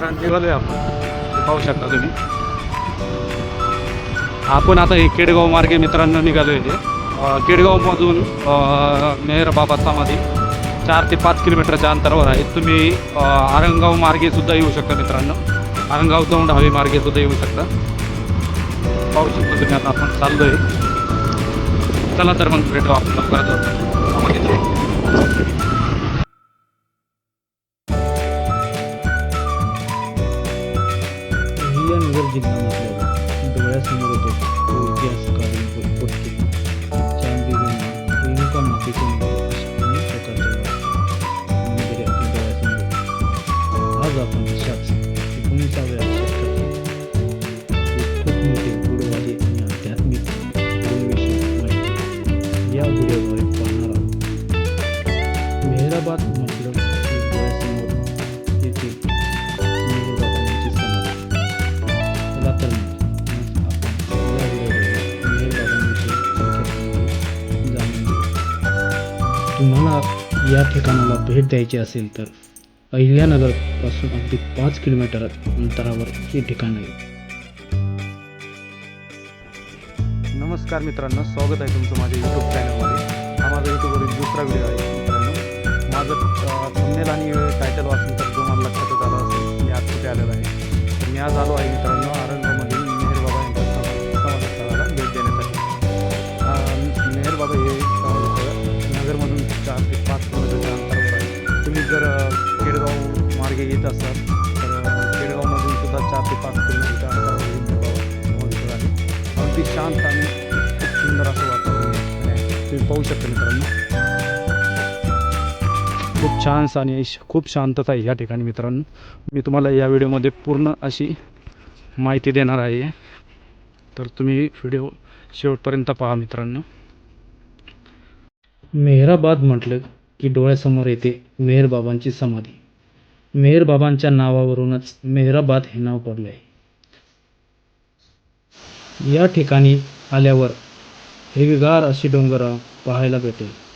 मित्रांनो निघालोय आपण. पाहू शकता तुम्ही. आपण आता हे केडगाव मार्गे मित्रांनो निघालोय आहे केडगावमधून मेहर बाबा समाधी चार ते पाच किलोमीटरच्या अंतरावर आहे. तुम्ही आरंगाव मार्गे सुद्धा येऊ शकता मित्रांनो. आरंगाव दौंड हवे मार्गे सुद्धा येऊ शकता. पाहू शकता तुम्ही आता आपण चाललोय. चला तर मग भेटू आपण लवकरात म्हटलं की डोळ्यासमोर येते समाधी चला तर या जाणून तुम्हाला या ठिकाणाला भेट द्यायची असेल तर अहिल्यानगरपासून अगदी पाच किलोमीटर अंतरावर हे ठिकाण आहे. नमस्कार मित्रांनो स्वागत आहे तुमचं माझ्या यूट्यूब चॅनलमध्ये हा माझा यूट्यूबवरील दुसरा व्हिडिओ आहे. माझं थंबनेल आणि टायटल वाचून तर तुम्हाला लक्षातच आलं असेल मी आज कुठे आलेलो आहे. तर मी आज आलो आहे मित्रांनो आरंगामधील मेहर बाबा यांच्या समाधी स्थळाला भेट देण्यासाठी. मेहर बाबा हे नगरमधून चार ते पाच किलोमीटरच्या अंतरावर आहे. तुम्ही जर केडगाव मार्गे येत असाल तर केडगावमधून सुद्धा चार ते पाच किलोमीटरच्या अंतरावर हे आहे. अगदी शांत आणि खूप सुंदर असं वातावरण तुम्ही पाहू शकता मित्रांनो. खूप छान आणि खूप शांतता आहे या ठिकाणी मित्रांनो. मी तुम्हाला या व्हिडिओमध्ये पूर्ण अशी माहिती देणार आहे. तर तुम्ही व्हिडिओ शेवटपर्यंत पहा मित्रांनो. मेहराबाद म्हटलं की डोळ्यासमोर येते मेहरबाबांची समाधी. मेहरबाबांच्या नावावरूनच मेहराबाद हे नाव पडले आहे. या ठिकाणी आल्यावर हिरवीगार अशी डोंगरं पाहायला भेटेल.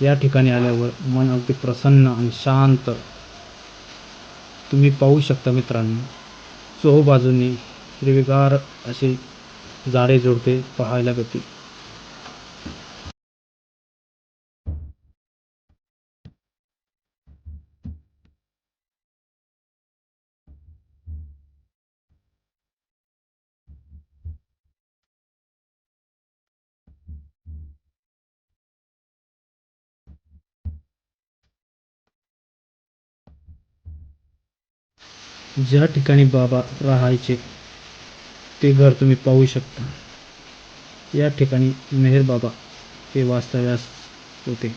या ठिकाणी आल्यावर मन अगदी प्रसन्न आणि शांत. तुम्ही पाहू शकता मित्रांनो चोहोबाजूंनी हिरवीगार असे झाडे झुडपे पाहायला भेटतील ज्या ठिकाणी बाबा राहायचे ते घर तुम्ही पाहू शकता. या ठिकाणी मेहर बाबा हे वास्तव्यास होते.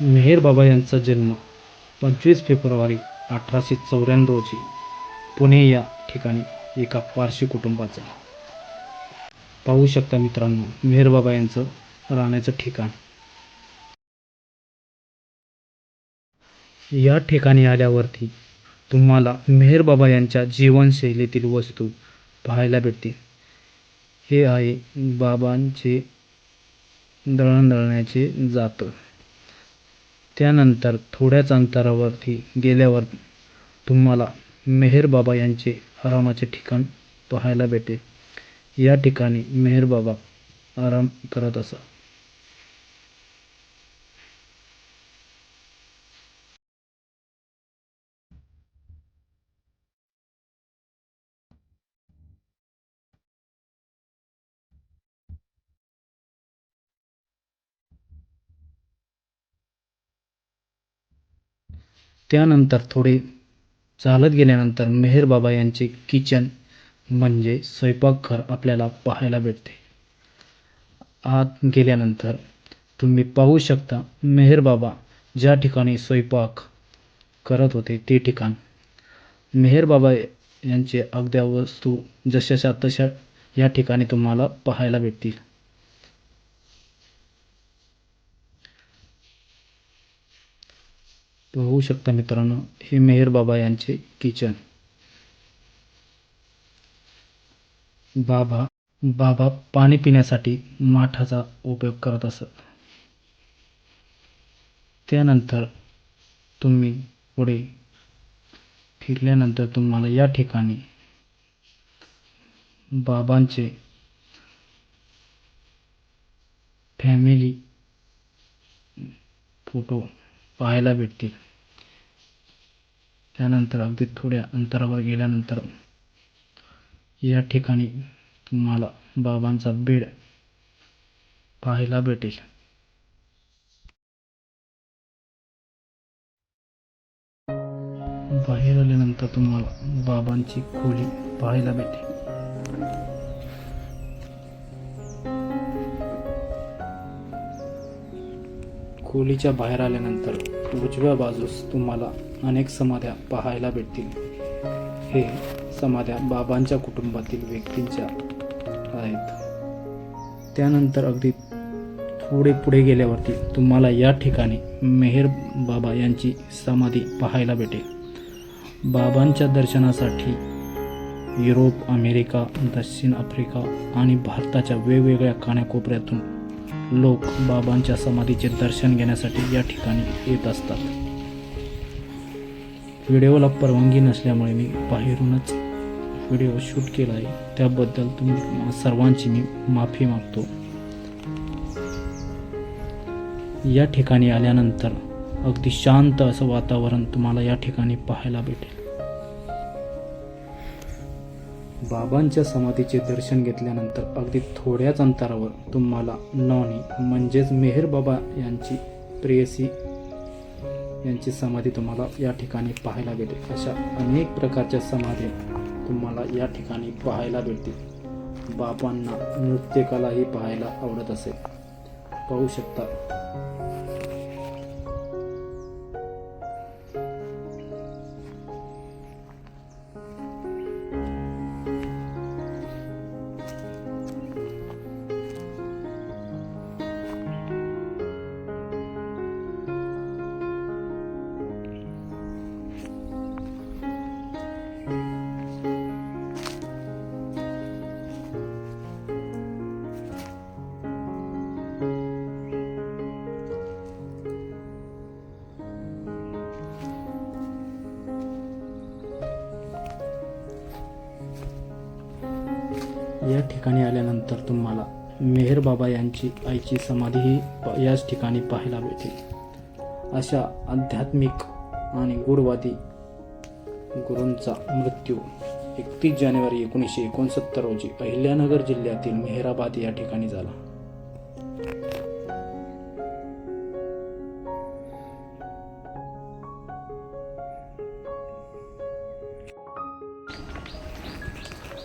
मेहेर बाबा यांचा जन्म पंचवीस फेब्रुवारी अठराशे चौऱ्याण्णव रोजी पुणे या ठिकाणी एका पारशी कुटुंबाचा. पाहू शकता मित्रांनो मेहेर बाबा यांचं राहण्याचं ठिकाण. या ठिकाणी आल्यावरती तुम्हाला मेहेर बाबा यांच्या जीवनशैलीतील वस्तू पाहायला भेटतील. हे आहे बाबांचे दळणदळण्याचे जातं. त्यानंतर थोड्याच अंतरावरती गेल्यावर तुम्हाला मेहेरबाबा यांचे आरामाचे ठिकाण पाहायला भेटेल. या ठिकाणी मेहेरबाबा आराम करत असत त्यानंतर थोडे चालत गेल्यानंतर मेहेर बाबा यांचे किचन म्हणजे स्वयंपाकघर आपल्याला पाहायला भेटते. आत गेल्यानंतर तुम्ही पाहू शकता मेहेर बाबा ज्या ठिकाणी स्वयंपाक करत होते ते ठिकाण. मेहेर बाबा यांचे अगद्या वस्तू जशाच्या तशा या ठिकाणी तुम्हाला पाहायला भेटतील. पाहू शकता मित्रांनो हे मेहर बाबा यांचे किचन. बाबा बाबा पाणी पिण्यासाठी माठाचा उपयोग करत असत. त्यानंतर तुम्ही पुढे फिरल्यानंतर तुम्हाला या ठिकाणी बाबांचे फॅमिली फोटो पाहायला भेटतील. त्यानंतर अगदी थोड्या अंतरावर गेल्यानंतर या ठिकाणी तुम्हाला बाबांचा बेड पाहायला भेटेल. बाहेर आल्यानंतर तुम्हाला बाबांची खोली पाहायला भेटेल. खोलीच्या बाहेर आल्यानंतर उजव्या बाजूस तुम्हाला अनेक समाध्या पाहायला भेटतील. हे समाध्या बाबांच्या कुटुंबातील व्यक्तींच्या आहेत. त्यानंतर अगदी थोडे पुढे गेल्यावरती तुम्हाला या ठिकाणी मेहेर बाबा यांची समाधी पाहायला भेटेल. बाबांच्या दर्शनासाठी युरोप अमेरिका दक्षिण आफ्रिका आणि भारताच्या वेगवेगळ्या कानाकोपऱ्यातून लोक बाबांच्या समाधीचे दर्शन घेण्यासाठी या ठिकाणी येत असतात. व्हिडिओला परवानगी नसल्यामुळे मी बाहेरूनच व्हिडिओ शूट केला आहे. त्याबद्दल तुम्ही सर्वांची मी माफी मागतो. या ठिकाणी आल्यानंतर अगदी शांत असं वातावरण तुम्हाला या ठिकाणी पाहायला भेटेल. बाबांच्या समाधीचे दर्शन घेतल्यानंतर अगदी थोड्याच अंतरावर तुम्हाला नॉनी म्हणजेच मेहर बाबा यांची प्रेयसी यांची समाधी तुम्हाला या ठिकाणी पाहायला भेटेल. अशा अनेक प्रकारच्या समाधी तुम्हाला या ठिकाणी पाहायला भेटतील. बाबांना नृत्यकलाही पाहायला आवडत असेल. पाहू शकता ठिकाणी आल्यानंतर तुम्हाला मेहर बाबा यांची आईची समाधीही याच ठिकाणी पाहायला भेटेल अशा आध्यात्मिक आणि गूढवादी गुरूंचा मृत्यू एकतीस जानेवारी एकोणीसशे एकोणसत्तर रोजी अहिल्यानगर जिल्ह्यातील मेहराबाद या ठिकाणी झाला.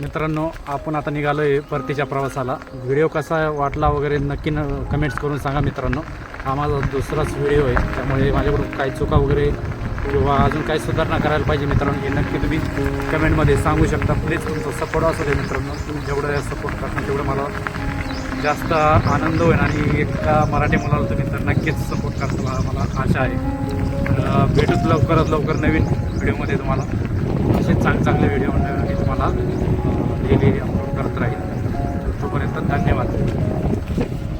मित्रांनो आपण आता निघालो आहे परतीच्या प्रवासाला. व्हिडिओ कसा वाटला वगैरे नक्की न कमेंट्स करून सांगा मित्रांनो. हा माझा दुसराच व्हिडिओ आहे त्यामुळे माझ्याकडून काही चुका वगैरे किंवा अजून काही सुधारणा करायला पाहिजे मित्रांनो हे नक्की तुम्ही कमेंटमध्ये सांगू शकता. प्लीज तुमचा सपोर्ट असू दे मित्रांनो. तुम्ही जेवढं सपोर्ट करता तेवढं मला जास्त आनंद होईल आणि एका मराठी मुलाला तुम्ही तर नक्कीच सपोर्ट करता मला आशा आहे. भेटूच लवकरात लवकर नवीन व्हिडिओमध्ये तुम्हाला. असे चांगले चांगले व्हिडिओ मी तुम्हाला डेली अपलोड करत राहील तोपर्यंत धन्यवाद.